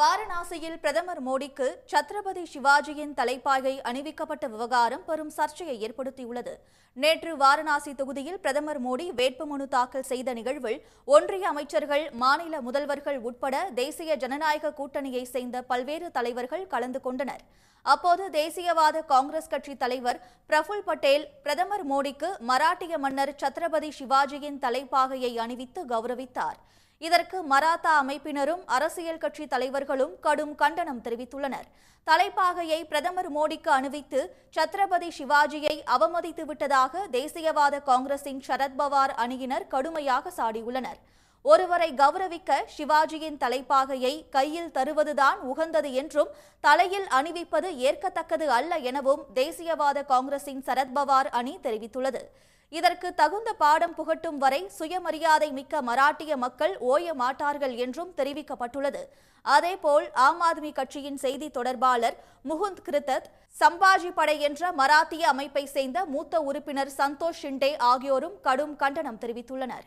வாரணாசியில் பிரதமர் மோடிக்கு சத்ரபதி சிவாஜியின் தலைப்பாகை அணிவிக்கப்பட்ட விவகாரம் பெரும் சர்ச்சையை ஏற்படுத்தியுள்ளது. நேற்று வாரணாசி தொகுதியில் பிரதமர் மோடி வேட்புமனு தாக்கல் செய்த நிகழ்வில் ஒன்றிய அமைச்சர்கள் மாநில முதல்வர்கள் உட்பட தேசிய ஜனநாயக கூட்டணியை சேர்ந்த பல்வேறு தலைவர்கள் கலந்து கொண்டனர். அப்போது தேசியவாத காங்கிரஸ் கட்சி தலைவர் பிரஃபுல் பட்டேல் பிரதமர் மோடிக்கு மராட்டிய மன்னர் சத்ரபதி சிவாஜியின் தலைப்பாகையை அணிவித்து கௌரவித்தார். இதற்கு மராத்தா அமைப்பினரும் அரசியல் கட்சி தலைவர்களும் கடும் கண்டனம் தெரிவித்துள்ளனர். தலைப்பாகையை பிரதமர் மோடிக்கு அணிவித்து சத்ரபதி சிவாஜியை அவமதித்து விட்டதாக தேசியவாத காங்கிரசின் சரத்பவார் அணியினர் கடுமையாக சாடியுள்ளனர். ஒருவரை கௌரவிக்க சிவாஜியின் தலைப்பாகையை கையில் தருவதுதான் உகந்தது என்றும் தலையில் அணிவிப்பது ஏற்கத்தக்கது அல்ல எனவும் தேசியவாத காங்கிரசின் சரத்பவார் அணி தெரிவித்துள்ளது. இதற்கு தகுந்த பாடம் புகட்டும் வரை சுயமரியாதை மிக்க மராட்டிய மக்கள் ஓய மாட்டார்கள் என்றும் தெரிவிக்கப்பட்டுள்ளது. அதேபோல் ஆம் ஆத்மி கட்சியின் செய்தி தொடர்பாளர் முகுந்த் கிருத்தத் சம்பாஜி படை என்ற மராத்திய அமைப்பை சேர்ந்த மூத்த உறுப்பினர் சந்தோஷ் ஷிண்டே ஆகியோரும் கடும் கண்டனம் தெரிவித்துள்ளனர்.